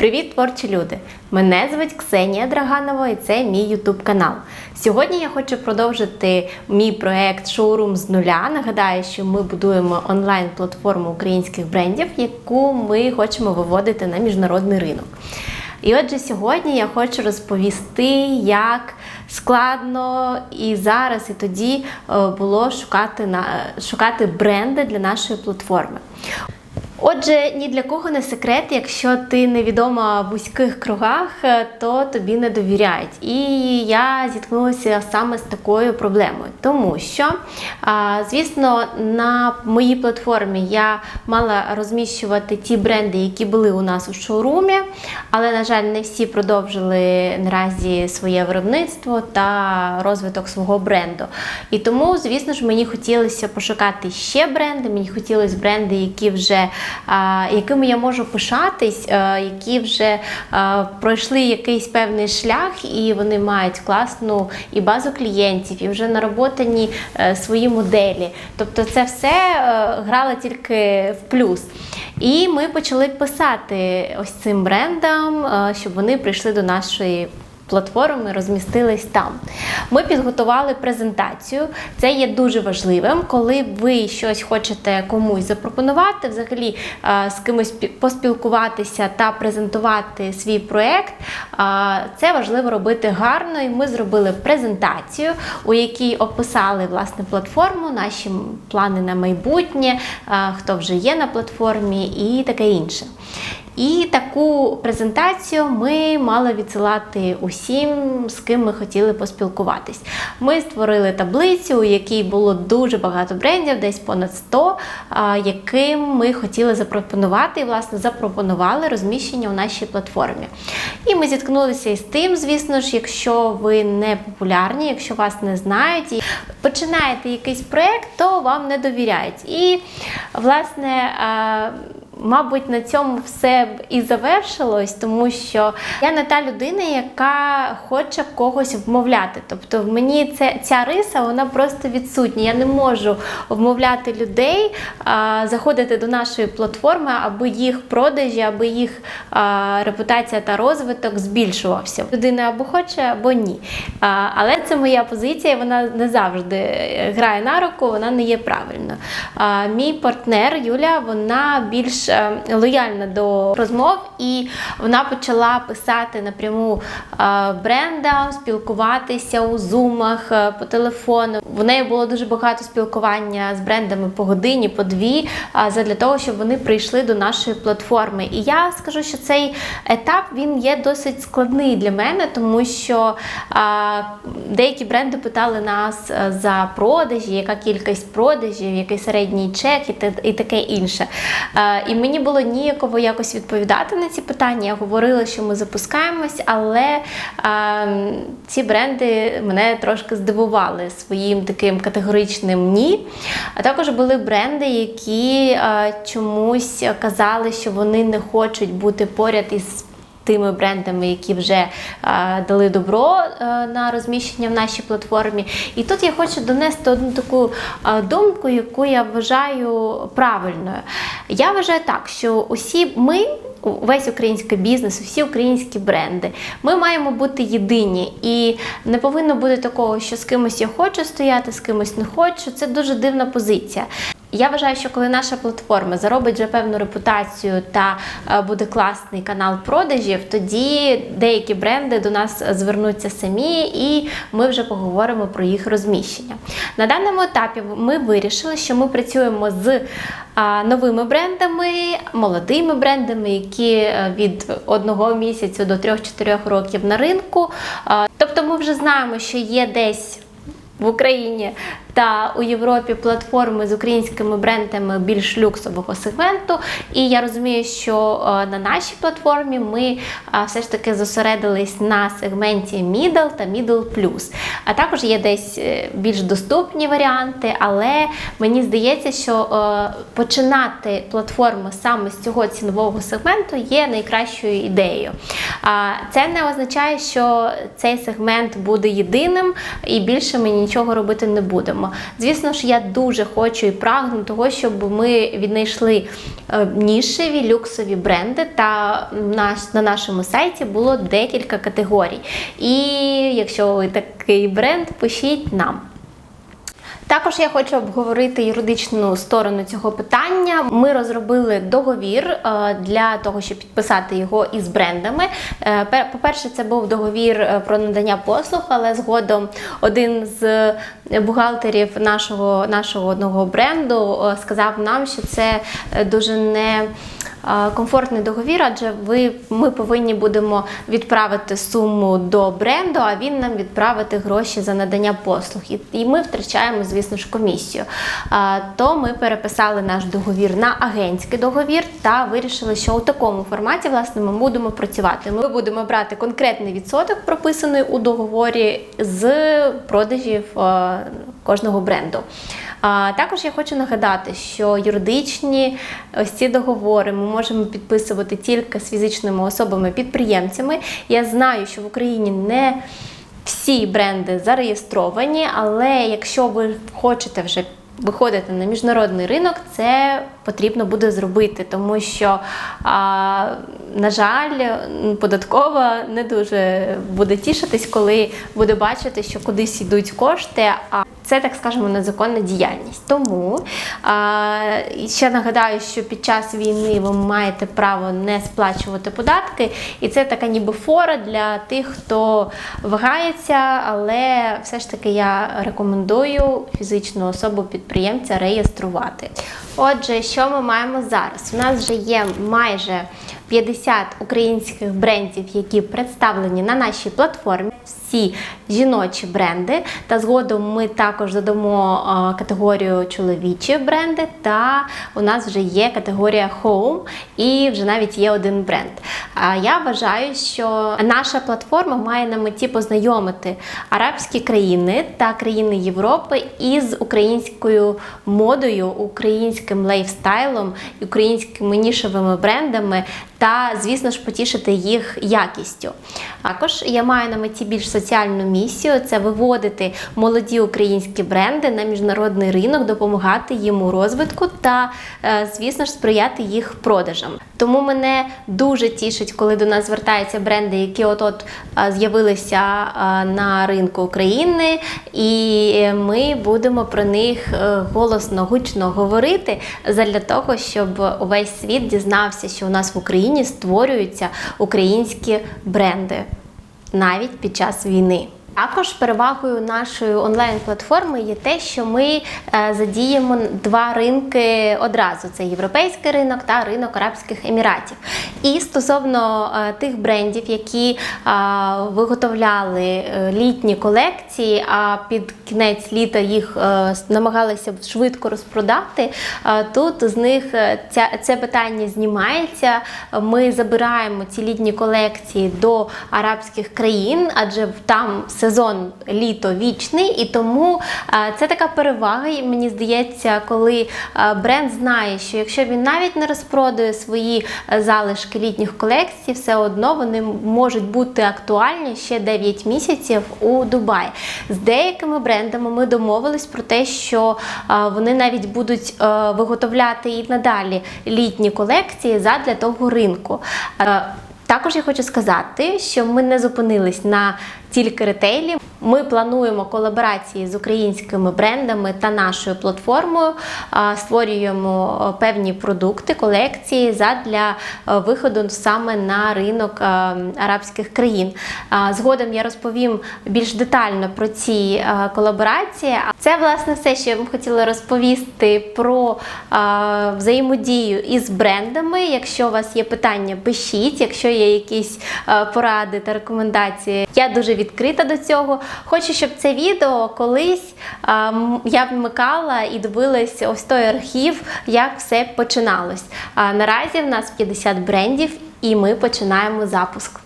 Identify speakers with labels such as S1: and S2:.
S1: Привіт, творчі люди! Мене звуть Ксенія Драганова і це мій Ютуб канал. Сьогодні я хочу продовжити мій проект Шоурум з нуля. Нагадаю, що ми будуємо онлайн-платформу українських брендів, яку ми хочемо виводити на міжнародний ринок. І отже, сьогодні я хочу розповісти, як складно і зараз, і тоді е, було шукати на шукати бренди для нашої платформи. Отже, ні для кого не секрет, якщо ти невідома в вузьких кругах, е, то тобі не довіряють. І я зіткнулася саме з такою проблемою, тому що, звісно, на моїй платформі я мала розміщувати ті бренди, які були у нас у шоурумі, але, на жаль, не всі продовжили наразі своє виробництво та розвиток свого бренду. І тому, звісно ж, мені хотілося пошукати ще бренди, мені хотілося бренди, які вже якими я можу пишатись, які вже пройшли якийсь певний шлях, і вони мають класну і базу клієнтів, і вже нароботані е, свої моделі. Тобто, це все е, грало тільки в плюс. І ми почали писати ось цим брендам, е, щоб вони прийшли до нашої платформи розмістились там. Ми підготували презентацію. Це є дуже важливим, коли ви щось хочете комусь запропонувати, взагалі е, з кимось поспілкуватися та презентувати свій проект. е, Це важливо робити гарно. І ми зробили презентацію, у якій описали власне платформу, наші плани на майбутнє, е, хто вже є на платформі і таке інше. І таку презентацію ми мали відсилати усім, з ким ми хотіли поспілкуватись. Ми створили таблицю, у якій було дуже багато брендів, десь понад 100, яким ми хотіли запропонувати і власне запропонували розміщення у нашій платформі. І ми зіткнулися із тим, звісно ж, якщо ви не популярні, якщо вас не знають і починаєте якийсь проект, то вам не довіряють. І власне. Мабуть, на цьому все б і завершилось, тому що я не та людина, яка хоче когось вмовляти. Тобто, в мені це ця риса вона просто відсутня. Я не можу вмовляти людей а, заходити до нашої платформи, аби їх продажі, аби їх а, репутація та розвиток збільшувався. Людина або хоче, або ні. А, але це моя позиція, вона не завжди грає на руку, вона не є правильною. А, мій партнер Юля, вона більш е, лояльна до розмов, і вона почала писати напряму е, брендам, спілкуватися у зумах е, по телефону. В неї було дуже багато спілкування з брендами по годині, по дві, а, задля того, щоб вони прийшли до нашої платформи. І я скажу, що цей етап він є досить складний для мене, тому що деякі бренди питали нас за продажі, яка кількість продажів, який середній чек і, таке інше. І мені було ніяково якось відповідати на ці питання. Я говорила, що ми запускаємось, але е, ці бренди мене трошки здивували своїм таким категоричним ні. А також були бренди, які е, чомусь казали, що вони не хочуть бути поряд із тими брендами, які вже е, дали добро е, на розміщення в нашій платформі. І тут я хочу донести одну таку е, думку, яку я вважаю правильною. Я вважаю так, що усі ми. Весь український бізнес, всі українські бренди. Ми маємо бути єдині, і не повинно бути такого, що з кимось я хочу стояти, з кимось не хочу. Це дуже дивна позиція. Я вважаю, що коли наша платформа заробить вже певну репутацію та е, буде класний канал продажів, тоді деякі бренди до нас звернуться самі, і ми вже поговоримо про їх розміщення. На даному етапі ми вирішили, що ми працюємо з новими брендами, молодими брендами, які е, від одного місяця до 3-4 років на ринку. Тобто ми вже знаємо, що є десь в Україні та у Європі платформи з українськими брендами більш люксового сегменту. І я розумію, що е, на нашій платформі ми е, все ж таки зосередились на сегменті Middle та Middle Plus. А також є десь е, більш доступні варіанти, але мені здається, що починати платформу саме з цього цінового сегменту є найкращою ідеєю. Це не означає, що цей сегмент буде єдиним і більше ми нічого робити не будемо. Звісно ж, я дуже хочу і прагну того, щоб ми віднайшли е, нішеві люксові бренди. Та на нашому сайті було декілька категорій. І якщо ви такий бренд, пишіть нам. Також я хочу обговорити юридичну сторону цього питання. Ми розробили договір е, для того, щоб підписати його із брендами. Е, По-перше, це був договір е, про надання послуг, але згодом один з бухгалтерів нашого, нашого одного бренду сказав нам, що це дуже не комфортний договір, адже ви, ми повинні будемо відправити суму до бренду, а він нам відправити гроші за надання послуг. І, ми втрачаємо, звісно ж, комісію. То ми переписали наш договір на агентський договір та вирішили, що у такому форматі власне ми будемо працювати. Ми будемо брати конкретний відсоток, прописаний у договорі з продажів е, кожного бренду. А також я хочу нагадати, що юридичні ось ці договори ми можемо підписувати тільки з фізичними особами-підприємцями. Я знаю, що в Україні не всі бренди зареєстровані, але якщо ви хочете вже виходити на міжнародний ринок, це потрібно буде зробити, тому що, на жаль, податкова не дуже буде тішитись, коли буде бачити, що кудись йдуть кошти. А це, так скажемо, незаконна діяльність. Тому і ще нагадаю, що під час війни ви маєте право не сплачувати податки, і це така ніби фора для тих, хто вагається, але все ж таки я рекомендую фізичну особу підприємця реєструвати. Отже, що ми маємо зараз? У нас вже є майже 50 українських брендів, які представлені на нашій платформі. Всі жіночі бренди. Та згодом ми також задамо е, категорію чоловічі бренди. Та у нас вже є категорія Home і вже навіть є один бренд. А я вважаю, що наша платформа має на меті познайомити арабські країни та країни Європи із українською модою, українським лейфстайлом, українськими нішевими брендами та, звісно ж, потішити їх якістю. Також я маю на меті більш соціальну місію це виводити молоді українські бренди на міжнародний ринок, допомагати їм у розвитку та, е, звісно ж, сприяти їх продажам. Тому мене дуже тішить, коли до нас звертаються бренди, які от-от е, з'явилися е, на ринку України, і ми будемо про них е, голосно, гучно говорити задля того, щоб увесь світ дізнався, що у нас в Україні створюються українські бренди навіть під час війни. Також перевагою нашої онлайн-платформи є те, що ми е, задіємо два ринки одразу: це європейський ринок та ринок Арабських Еміратів. І стосовно е, тих брендів, які е, виготовляли літні колекції, а під кінець літа їх намагалися швидко розпродати, тут з них це питання знімається. Ми забираємо ці літні колекції до арабських країн, адже там сезон літо вічний, і тому е, це така перевага, і мені здається, коли е, бренд знає, що якщо він навіть не розпродає свої е, залишки літніх колекцій, все одно вони можуть бути актуальні ще 9 місяців у Дубаї. З деякими брендами ми домовились про те, що вони навіть будуть виготовляти і надалі літні колекції задля того ринку. Також я хочу сказати, що ми не зупинились на тільки ретейлі. Ми плануємо колаборації з українськими брендами та нашою платформою, створюємо певні продукти, колекції задля е, виходу саме на ринок е, арабських країн. Згодом я розповім більш детально про ці е, колаборації. А Це власне все, що я вам хотіла розповісти про взаємодію із брендами. Якщо у вас є питання, пишіть. Якщо є якісь поради та рекомендації, я дуже відкрита до цього. Хочу, щоб це відео колись м, я вмикала і дивилась ось той архів, як все починалось. А наразі в нас 50 брендів, і ми починаємо запуск.